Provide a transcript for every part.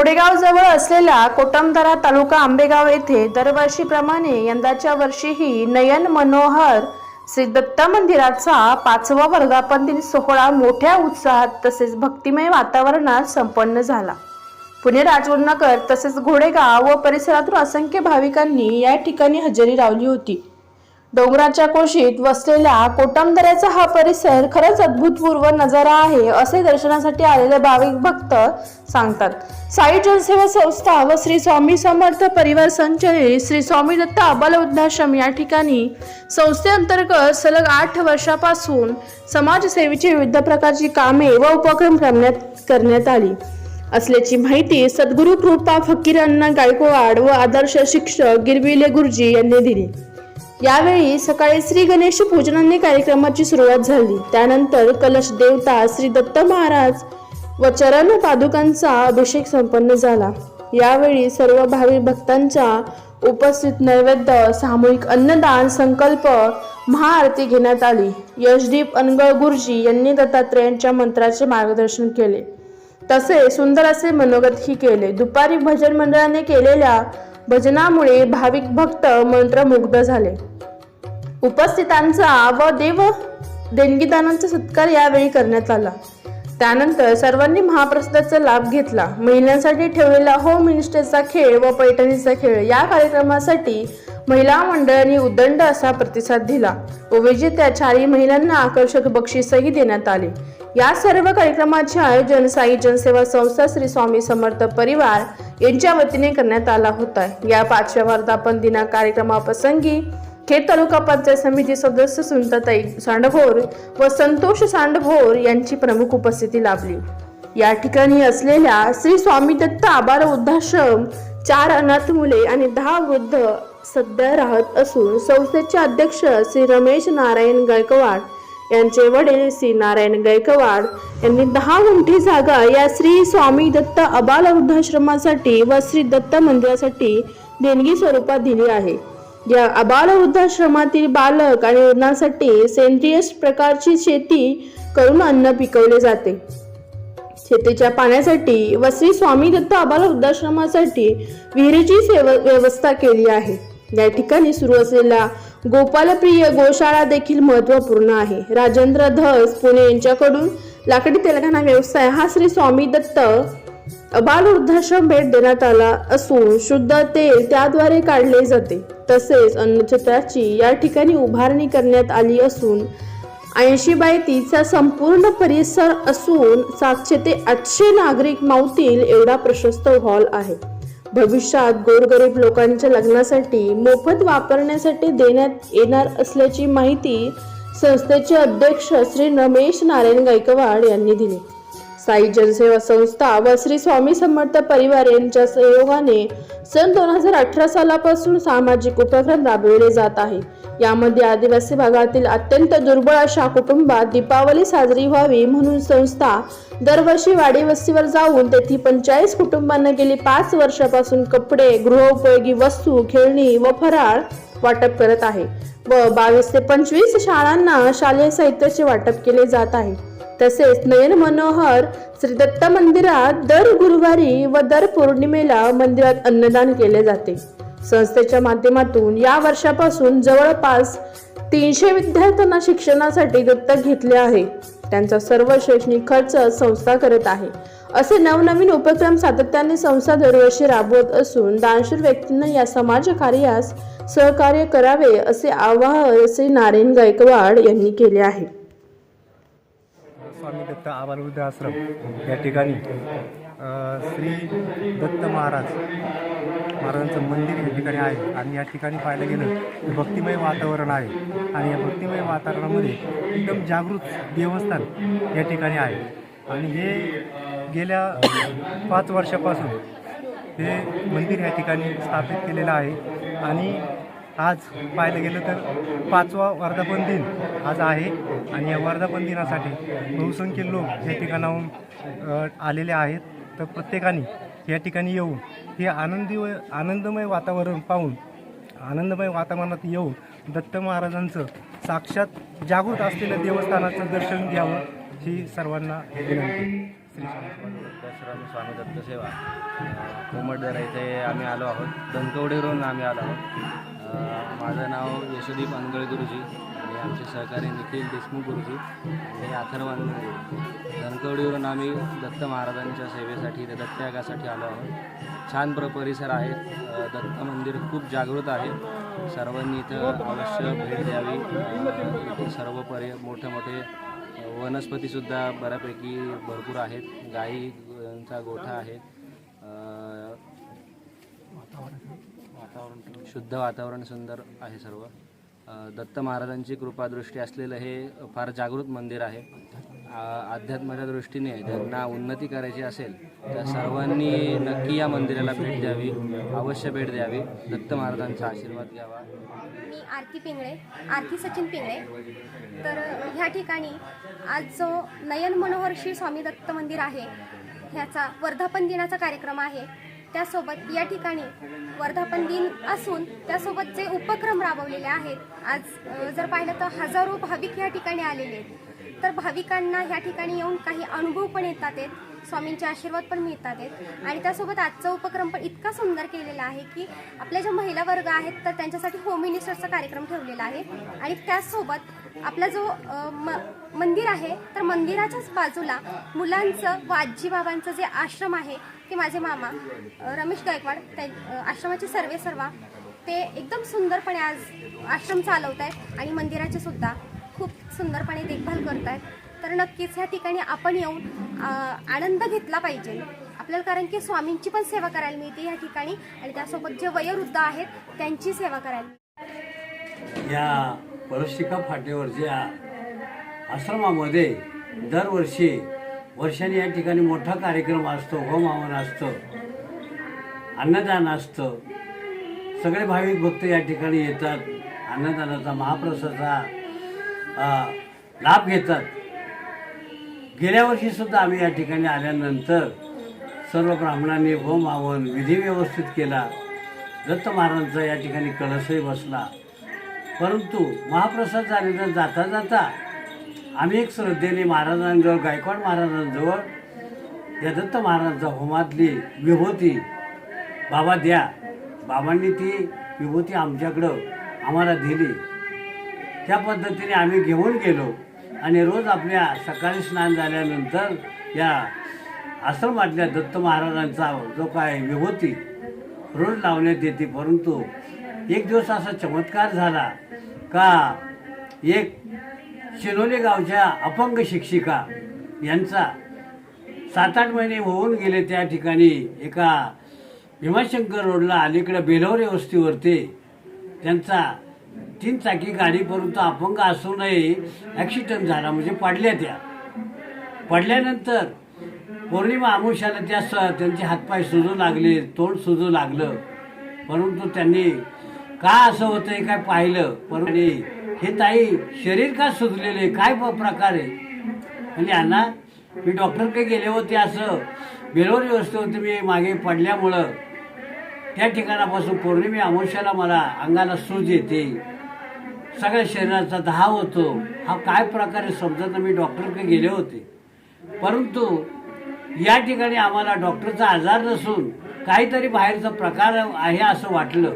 घोडेगाव जवळ असलेल्या कोटमदरा तालुका आंबेगाव येथे दरवर्षीप्रमाणे यंदाच्या वर्षीही नयन मनोहर श्री दत्त मंदिराचा पाचवा वर्धापन दिन सोहळा मोठ्या उत्साहात तसेच भक्तिमय वातावरणात संपन्न झाला. पुणे राजवडनगर तसेच घोडेगाव व परिसरातून असंख्य भाविकांनी या ठिकाणी हजेरी लावली होती. डोंगराच्या कोशीत वसलेल्या कोटामदऱ्याचा हा परिसर खरंच अद्भुतपूर्व नजारा आहे असे दर्शनासाठी आलेले भाविक भक्त सांगतात. साई जनसेवा संस्था व श्री स्वामी समर्थ परिवार संचलित श्री स्वामी दत्त अबाल वृद्धाश्रम या ठिकाणी संस्थेअंतर्गत सलग आठ वर्षापासून समाजसेवेची विविध प्रकारची कामे व उपक्रम करण्यात करण्यात आली. असल्याची माहिती सद्गुरू कृपा फकीरांना गायकवाड व आदर्श शिक्षक गिरविले गुरुजी यांनी दिली. यावेळी सकाळी श्री गणेश पूजनाने कार्यक्रमाची सुरुवात झाली. त्यानंतर कलश देवता श्री दत्त महाराज व चरण पादुकांचा अभिषेक संपन्न झाला. यावेळी सर्व भाविक भक्तांच्या उपस्थित नैवेद्य सामूहिक अन्नदान संकल्प महाआरती घेण्यात आली. यशदीप अनगळ गुरुजी यांनी दत्तात्रेयांच्या मंत्राचे मार्गदर्शन केले. तसे सुंदर असे मनोगतही केले. दुपारी भजन मंडळाने केलेल्या भजनामुळे भाविक भक्त मंत्रमुग्ध झाले. उपस्थितांचा व देव देणगीदानांचा सत्कार यावेळी करण्यात आला. त्यानंतर सर्वांनी महाप्रसादाचा लाभ घेतला. महिलांसाठी ठेवलेला होम मिनिस्टरचा खेळ व पैठणीचा खेळ या कार्यक्रमासाठी महिला मंडळांनी उदंड असा प्रतिसाद दिला व विजेत्या चारही महिलांना आकर्षक बक्षीसही देण्यात आले. या सर्व कार्यक्रमाचे आयोजन साई जनसेवा संस्था श्री स्वामी समर्थ परिवार यांच्या वतीने करण्यात आला होता. या पाचव्या वर्धापन दिना कार्यक्रमाप्रसंगी खेड तालुका पंचायत समिती सदस्य सुनताताई सांडभोर व संतोष सांडभोर यांची प्रमुख उपस्थिती लाभली. या ठिकाणी असलेल्या श्री स्वामी दत्त आबार वृद्धाश्रम चार अनाथ मुले आणि दहा वृद्ध सध्या राहत असून संस्थेचे अध्यक्ष श्री रमेश नारायण गायकवाड यांचे वडील श्री नारायण गायकवाड यांनी दहा गुंठी जागा या श्री स्वामी दत्त अबाल वृद्धाश्रमासाठी व श्री दत्त मंदिरासाठी देणगी स्वरूपात दिली आहे. या अबाल वृद्धाश्रमातील बालक आणि वृद्धांसाठी सेंद्रिय प्रकारची शेती करून अन्न पिकवले जाते. शेतीच्या पाण्यासाठी व श्री स्वामी दत्त अबाल वृद्धाश्रमासाठी विहिरीची व्यवस्था केली आहे. या ठिकाणी सुरू असलेला गोपालप्रिय गोशाळा देखील महत्त्वपूर्ण आहे. राजेंद्र धस पुणे यांच्याकडून लाकडी तेलंगणा व्यवसाय हा श्री स्वामी दत्त अबाल वृद्धाश्रम भेट देण्यात आला असून शुद्ध तेल त्याद्वारे काढले जाते. तसेच अन्नछत्राची या ठिकाणी उभारणी करण्यात आली असून ऐंशी बाय तीसचा संपूर्ण परिसर असून सातशे ते आठशे नागरिक मावतील एवढा प्रशस्त हॉल आहे. भविष्यात गोरगरीब लोकांच्या लग्नासाठी मोफत वापरण्यासाठी देण्यात येणार असल्याची माहिती संस्थेचे अध्यक्ष श्री रमेश नारायण गायकवाड यांनी दिली. साई जनसेवा संस्था व श्री स्वामी समर्थ परिवार यांच्या सहयोगाने सन दोन हजार अठरा सालापासून सामाजिक उपक्रम राबविले जात आहे. यामध्ये आदिवासी भागातील अत्यंत दुर्बळ अशा कुटुंबात दीपावली साजरी व्हावी म्हणून संस्था दरवर्षी वाडी वस्तीवर जाऊन तेथील पंचाळीस कुटुंबांना गेली पाच वर्षापासून कपडे गृहोपयोगी वस्तू खेळणी व फराळ वाटप करत आहे व बावीस ते पंचवीस शाळांना शालेय साहित्याचे वाटप केले जात आहे. तसेच नयन मनोहर श्री दत्त मंदिरात दर गुरुवारी व दर पौर्णिमेला मंदिरात अन्नदान केले जाते. संस्थेच्या माध्यमातून या वर्षापासून जवळपास तीनशे विद्यार्थ्यांना शिक्षणासाठी दत्तक घेतले आहे. त्यांचा सर्व शैक्षणिक खर्च संस्था करत आहे. असे नवनवीन उपक्रम सातत्याने संस्था दरवर्षी राबवत असून दानशूर व्यक्तींना या समाज कार्यास सहकार्य करावे असे आवाहन श्री नारायण गायकवाड यांनी केले आहे. स्वामी दत्त आबालवृद्ध आश्रम या ठिकाणी श्री दत्त महाराज महाराजांचं मंदिर या ठिकाणी आहे. आणि या ठिकाणी पाहायला गेलं भक्तिमय वातावरण आहे. आणि या भक्तिमय वातावरणामध्ये एकदम जागृत देवस्थान या ठिकाणी आहे. आणि हे गेल्या पाच वर्षापासून हे मंदिर या ठिकाणी स्थापित केलेलं आहे. आणि आज पाहायला गेलं तर पाचवा वर्धापन दिन आज आहे. आणि या वर्धापन दिनासाठी बहुसंख्य लोक या ठिकाणाहून आलेले आहेत. तर प्रत्येकाने या ठिकाणी येऊन हे आनंदी व आनंदमय वातावरण पाहून आनंदमय वातावरणात येऊन दत्त महाराजांचं साक्षात जागृत असलेलं देवस्थानाचं दर्शन घ्यावं ही सर्वांना विनंती. श्री स्वामी दशराम स्वामी दत्तसेवा कोमटदरा इथे आम्ही आलो आहोत. दंकवडीवरून आम्ही आलो आहोत. माझं नाव यशदीप अनगळ गुरुजी. आणि आमचे सहकारी निखिल देशमुख गुरुजी. आणि अथर्व गुरुजी. धनकवडीवरून आम्ही दत्त महाराजांच्या सेवेसाठी ते दत्तयागासाठी आलो आहोत. छान प्र परिसर आहे. दत्त मंदिर खूप जागृत आहे. सर्वांनी इथं अवश्य भेट द्यावी. सर्व परि मोठे मोठे वनस्पतीसुद्धा बऱ्यापैकी भरपूर आहेत. गाईंचा गोठा आहे. वातावरण शुद्ध वातावरण सुंदर आहे सर्व. दत्त महाराजांची कृपादृष्टी असलेलं हे फार जागृत मंदिर आहे. अध्यात्माच्या दृष्टीने ज्यांना उन्नती करायची असेल त्या सर्वांनी नक्की या मंदिराला भेट द्यावी अवश्य भेट द्यावी. दत्त महाराजांचा आशीर्वाद घ्यावा. मी आरती पिंगळे आरती सचिन पिंगळे. तर ह्या ठिकाणी आज जो नयन मनोहर्षी स्वामी दत्त मंदिर आहे ह्याचा वर्धापन दिनाचा कार्यक्रम आहे. त्यासोबत या ठिकाणी वर्धापन दिन असून त्यासोबत जे उपक्रम राबवलेले आहेत आज जर पाहिलं तर हजारो भाविक या ठिकाणी आलेले आहेत. तर भाविकांना ह्या ठिकाणी येऊन काही अनुभव पण येतात आहेत स्वामींचे आशीर्वाद पण मिळतात आहेत. आणि त्यासोबत आजचा उपक्रम पण इतका सुंदर केलेला आहे की आपल्या ज्या महिला वर्ग आहेत तर त्यांच्यासाठी होम मिनिस्टरचा कार्यक्रम ठेवलेला आहे. आणि त्याचसोबत आपला जो म मंदिर आहे तर मंदिराच्याच बाजूला मुलांचं व बाबांचं जे आश्रम आहे की माझे मामा रमेश गायकवाड त्या आश्रमाचे सर्वे सर्वा ते एकदम सुंदरपणे आज आश्रम चालवत आहेत आणि मंदिराचे सुद्धा खूप सुंदरपणे देखभाल करत आहेत तर नक्कीच ह्या ठिकाणी आपण येऊन आनंद घेतला पाहिजे. आपल्याला कारण की स्वामींची पण सेवा करायला मिळते या ठिकाणी आणि त्यासोबत जे वयोवृद्ध आहेत त्यांची सेवा करायला या परशिका फाटेवरच्या आश्रमामध्ये दरवर्षी वर्षाने या ठिकाणी मोठा कार्यक्रम असतो होम हवन असतं अन्नदान असतं. सगळे भाविक भक्त या ठिकाणी येतात अन्नदानाचा महाप्रसादाचा लाभ घेतात. गेल्या वर्षी सुद्धा आम्ही या ठिकाणी आल्यानंतर सर्व ब्राह्मणांनी होम हवन विधी व्यवस्थित केला. दत्त महाराजांचा या ठिकाणी कलशही बसला. परंतु महाप्रसाद झालेला जाता जाता आम्ही एक श्रद्धेने महाराजांजवळ गायकवाड महाराजांजवळ या दत्त महाराजांचा होमातली विभूती बाबा द्या. बाबांनी ती विभूती आमच्याकडं आम्हाला दिली. त्या पद्धतीने आम्ही घेऊन गेलो आणि रोज आपल्या सकाळी स्नान झाल्यानंतर या आश्रमातल्या दत्त महाराजांचा जो काय विभूती रोज लावण्यात येते परंतु एक दिवस असा चमत्कार झाला का एक शिनोली गावच्या अपंग शिक्षिका यांचा सात आठ महिने होऊन गेले त्या ठिकाणी एका भीमाशंकर रोडला अलीकडे बेलवरे वस्तीवरती त्यांचा तीन चाकी गाडी परंतु अपंग असूनही ॲक्सिडेंट झाला म्हणजे पडल्या त्या. पडल्यानंतर पौर्णिमा अमुष्याला त्या स त्यांचे हातपाय सुजू लागले तोंड सुजू लागलं. परंतु त्यांनी का असं होतं काय पाहिलं? परंतु हे ताई शरीर का सुजलेले काय प- प्रकार आहे? म्हणजे अण्णा मी डॉक्टरकडे गेले होते असं. बेलोरी होते मी मागे पडल्यामुळं. त्या ठिकाणापासून पौर्णिमे अमावश्याला मला अंगाला सूज येते. सगळ्या शरीराचा धाव होतो. हा काय प्रकारे समजत मी डॉक्टरकडे गेले होते. परंतु या ठिकाणी आम्हाला डॉक्टरचा आजार नसून काहीतरी बाहेरचा प्रकार आहे असं वाटलं.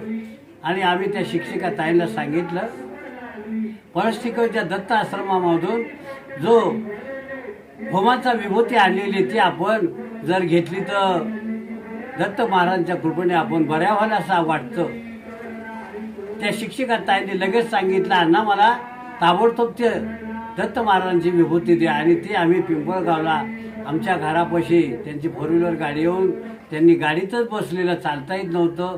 आणि आम्ही त्या शिक्षिका ताईला सांगितलं पळस्टिकवच्या दत्त आश्रमामधून जो होमाचा विभूती आणलेली ती आपण जर घेतली तर दत्त महाराजांच्या कृपेने आपण बऱ्या व्हाल असं वाटतं. त्या शिक्षिका ताईने लगेच सांगितलं अण्णा मला ताबडतोब ते दत्त महाराजांची विभूती द्या आणि ती आम्ही पिंपळगावला आमच्या घरापाशी त्यांची फोर व्हीलर गाडी येऊन त्यांनी गाडीतच बसलेलं चालता येत नव्हतं.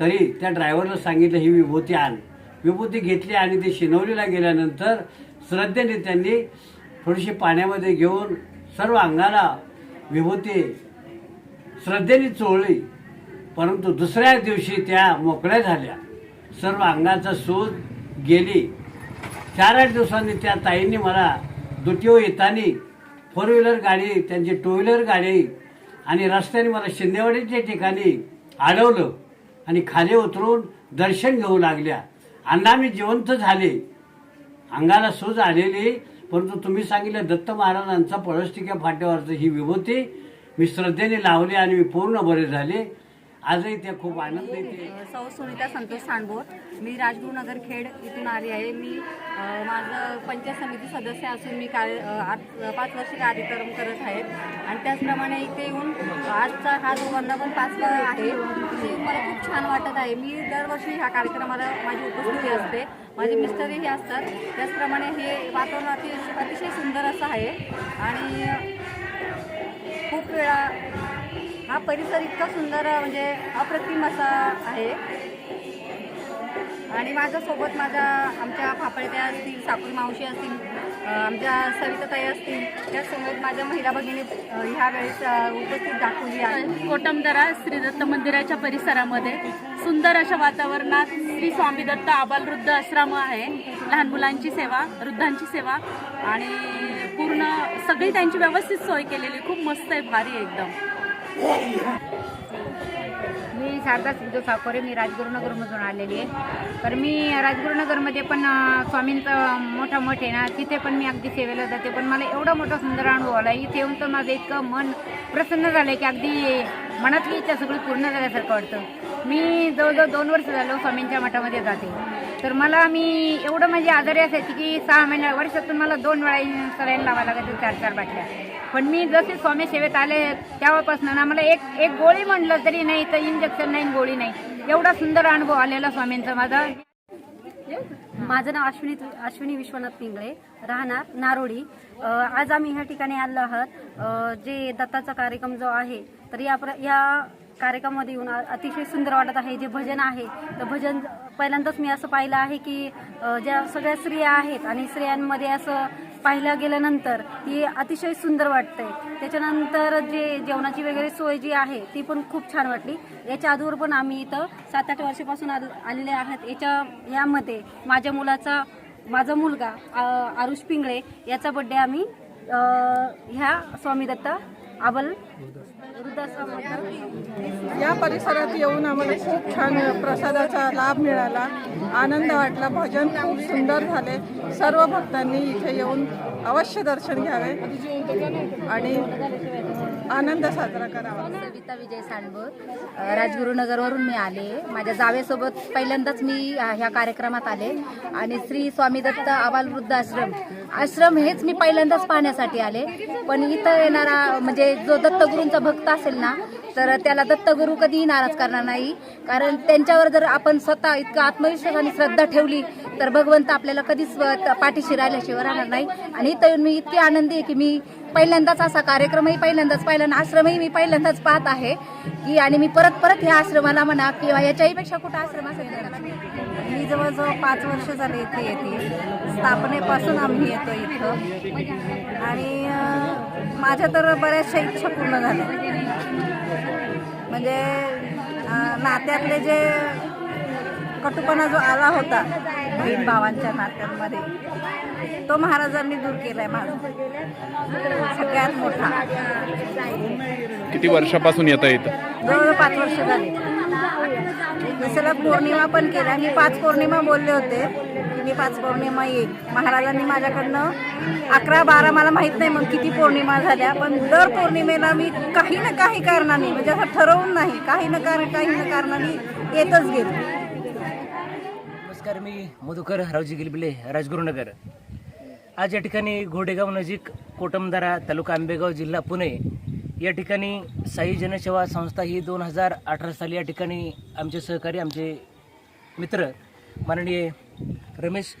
तरी त्या ड्रायव्हरला सांगितलं ही विभूती आण. विभूती घेतली आणि ते शिनवलीला गेल्यानंतर श्रद्धेने त्यांनी थोडीशी पाण्यामध्ये घेऊन सर्व अंगाला विभूती श्रद्धेने चोळली. परंतु दुसऱ्या दिवशी त्या मोकळ्या झाल्या. सर्व अंगाचा सूज गेली. चार आठ दिवसांनी त्या ताईंनी मला दुटीवर येताना फोर व्हीलर गाडी त्यांची टू व्हीलर गाडी आणि रस्त्याने मला शिंदेवाडीच्या ठिकाणी अडवलं आणि खाली उतरून दर्शन घेऊ लागल्या. अण्णा मी जिवंत झाले. अंगाला सूज आलेली परंतु तुम्ही सांगितलं दत्त महाराजांचा पळसटिक्या फाट्यावरचं ही विभूती मी श्रद्धेने लावली आणि मी पूर्ण बरे झाले. आजही ते खूप आनंद येते सौ सुनीता संतोष सांडबोर. मी राजगुरुनगर खेड इथून आली आहे. मी माझं पंचायत समिती सदस्य असून मी कार्य पाच वर्ष कार्यक्रम करत आहे. आणि त्याचप्रमाणे इथे येऊन आजचा हा जो वर्धापन पाचवा आहे मला खूप छान वाटत आहे. मी दरवर्षी ह्या कार्यक्रमाला माझी उपस्थिती असते. माझे मिस्टरही हे असतात. त्याचप्रमाणे हे वातावरण अतिशय अतिशय सुंदर असं आहे. आणि खूप वेळा हा परिसर इतका सुंदर म्हणजे अप्रतिम असा आहे. आणि माझ्यासोबत माझ्या आमच्या फापळत्या असतील साकुरी मावशी असतील आमच्या सविताताई असतील त्यासोबत माझ्या महिला भगिनी ह्या वेळेस उपस्थित दाखवली आहे. कोटमदरा श्री दत्त मंदिराच्या परिसरामध्ये सुंदर अशा वातावरणात श्री स्वामी दत्त आबालवृद्ध आश्रम आहे. लहान मुलांची सेवा वृद्धांची सेवा आणि पूर्ण सगळी त्यांची व्यवस्थित सोय केलेली खूप मस्त आहे भारी एकदम. मी शारदा सिद्धू साकोरे मी राजगुरुनगरमधून आलेली आहे. तर मी राजगुरुनगरमध्ये पण स्वामींचं मोठा मठ आहे ना तिथे पण मी अगदी सेवेला जाते. पण मला एवढा मोठा सुंदर अनुभव आला इथे येऊन तर माझं इतकं मन प्रसन्न झालं आहे की अगदी मनातली इच्छा सगळी पूर्ण झाल्यासारखं वाटतं. मी जवळजवळ दोन वर्ष झालो स्वामींच्या मठामध्ये जाते. तर मला मी एवढं माझी आजारी असायची की सहा महिन्या वर्षातून मला दोन वेळा सलाईन लावायला लागायचं चार चार बाटल्या. पण मी जसे स्वामी सेवेत आले तेव्हापासून ना मला एक एक गोळी म्हणलं तरी नाही तर इंजेक्शन नाही गोळी नाही. एवढा सुंदर अनुभव आलेला स्वामींचा माझा. माझं नाव अश्विनी अश्विनी विश्वनाथ पिंगळे राहणार नारोडी. आज आम्ही ह्या ठिकाणी आलो आहोत. जे दत्ताचा कार्यक्रम जो आहे तर या प्र या कार्यक्रमामध्ये येऊन अतिशय सुंदर वाटत आहे. जे भजन आहे तर भजन पहिल्यांदाच मी असं पाहिलं आहे की ज्या सगळ्या स्त्रिया आहेत आणि स्त्रियांमध्ये असं पाहिलं गेल्यानंतर ती अतिशय सुंदर वाटते. त्याच्यानंतर जे जेवणाची वगैरे सोय जी आहे ती पण खूप छान वाटली. याच्या आधीवर पण आम्ही इथं सात आठ वर्षापासून आलेले आहात. याच्या यामध्ये माझ्या मुलाचा माझा मुलगा आरुष पिंगळे याचा बड्डे आम्ही ह्या स्वामी दत्त अबल या परिसरात येऊन आम्हाला खूप छान प्रसादाचा लाभ मिळाला. आनंद वाटला. भजन खूप सुंदर झाले. सर्व भक्तांनी इथे येऊन अवश्य दर्शन घ्यावे. आणि आनंद साजरा करावा. सविता विजय सांडवर राजगुरुनगरवरून मी आले. माझ्या जावेसोबत पहिल्यांदाच मी ह्या कार्यक्रमात आले. आणि श्री स्वामी दत्त आबाल वृद्ध आश्रम आश्रम हेच मी पहिल्यांदाच पाहण्यासाठी आले. पण इथं येणारा म्हणजे जो दत्तगुरूंचा भक्त असेल ना तर त्याला दत्तगुरू कधीही नाराज करणार नाही. कारण त्यांच्यावर जर आपण स्वतः इतकं आत्मविश्वास आणि श्रद्धा ठेवली तर भगवंत आपल्याला कधीच पाठीशी राहिल्याशिवाय राहणार नाही. आणि इथं येऊन मी इतकी आनंदी आहे की मी पहिल्यांदाच असा कार्यक्रमही पहिल्यांदाच पाहिला आणि आश्रमही मी पहिल्यांदाच पाहत आहे की आणि मी परत परत ह्या आश्रमाला म्हणा किंवा याच्याही पेक्षा कुठं आश्रम असेल मी- जवळजवळ पाच वर्ष झाले इथे येते. स्थापनेपासून आम्ही येतो इथं. आणि माझ्या तर बऱ्याचशा इच्छा पूर्ण झाल्या. म्हणजे नात्यातले जे कटुपणा जो आला होता बहीण भावांच्या नात्यांमध्ये तो महाराजांनी दूर केलाय माझा. सगळ्यात मोठा. किती वर्षापासून येता येतं जवळजवळ पाच वर्ष झाली. जसं पौर्णिमा पण केल्या. मी पाच पौर्णिमा बोलले होते. मी पाच पौर्णिमा येईल. महाराजांनी माझ्याकडनं अकरा बारा मला माहीत नाही मग किती पौर्णिमा झाल्या पण दर पौर्णिमेला मी काही ना काही कारणाने म्हणजे असं ठरवून नाही काही ना कारण काही ना कारणाने येतच गेले. नमस्कार मी मधुकर हरावजी गिलबिले राजगुरुनगर. आज या ठिकाणी घोडेगाव नजीक कोटमदारा तालुका आंबेगाव जिल्हा पुणे या ठिकाणी साई जनसेवा संस्था ही दोन हजार अठरा साली या ठिकाणी आमचे सहकारी आमचे मित्र माननीय रमेश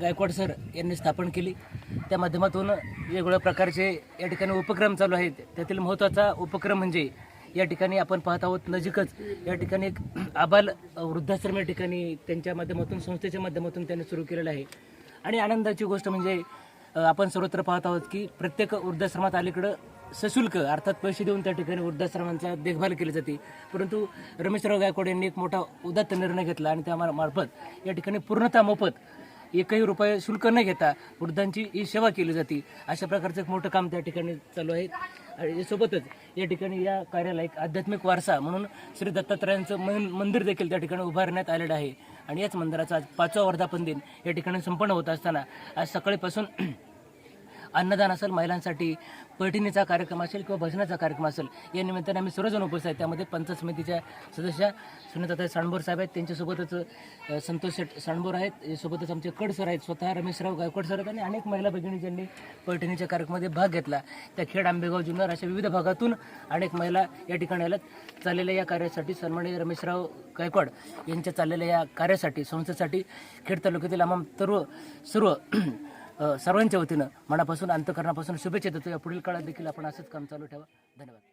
गायकवाड सर यांनी स्थापन केली. त्या माध्यमातून वेगवेगळ्या प्रकारचे या ठिकाणी उपक्रम चालू आहेत. त्यातील महत्त्वाचा उपक्रम म्हणजे या ठिकाणी आपण पाहत आहोत नजीकच या ठिकाणी एक आबाल वृद्धाश्रम या ठिकाणी त्यांच्या माध्यमातून संस्थेच्या माध्यमातून त्यांनी सुरू केलेलं आहे. आणि आनंदाची गोष्ट म्हणजे आपण सर्वत्र पाहत आहोत की प्रत्येक वृद्धाश्रमात अलीकडं सशुल्क अर्थात पैसे देऊन त्या ठिकाणी वृद्धाश्रमांचा देखभाल केली जाते. परंतु रमेशराव गायकवाड यांनी एक मोठा उदात्त निर्णय घेतला आणि त्या मार्फत या ठिकाणी पूर्णतः मोफत एकही रुपये शुल्क न घेता वृद्धांची ही सेवा केली जाते. अशा प्रकारचं एक मोठं काम त्या ठिकाणी चालू आहे. आणि सोबतच या ठिकाणी या कार्याला एक आध्यात्मिक वारसा म्हणून श्री दत्तात्रयांचं मन मंदिर देखील त्या ठिकाणी उभारण्यात आलेलं आहे. आणि याच मंदिराचा आज पाचवा वर्धापन दिन या ठिकाणी संपन्न होत असताना आज सकाळीपासून अन्नदान असेल महिलांसाठी पैठणीचा कार्यक्रम असेल किंवा भजनाचा कार्यक्रम असेल या निमित्ताने आम्ही सर्वजण उपस्थित आहेत. त्यामध्ये पंचायत समितीच्या सदस्य सुनीताताई साणबोर साहेब आहेत. त्यांच्यासोबतच संतोष शेठ साणबोर आहेत. सोबतच आमचे कड सर आहेत. स्वतः रमेशराव गायकवाड सर आहेत आणि अनेक महिला भगिनी ज्यांनी पैठणीच्या कार्यक्रमामध्ये भाग घेतला. त्या खेड आंबेगाव जुन्नर अशा विविध भागातून अनेक महिला या ठिकाणी आल्यात. चाललेल्या या कार्यासाठी सन्माननीय रमेशराव गायकवाड यांच्या चाललेल्या या कार्यासाठी संस्थेसाठी खेड तालुक्यातील आम्हा सर्व सर्व सर्वांच्या वतीनं मनापासून अंतकरणापासून शुभेच्छा देतो. या पुढील काळात देखील आपण असंच काम चालू ठेवा. धन्यवाद.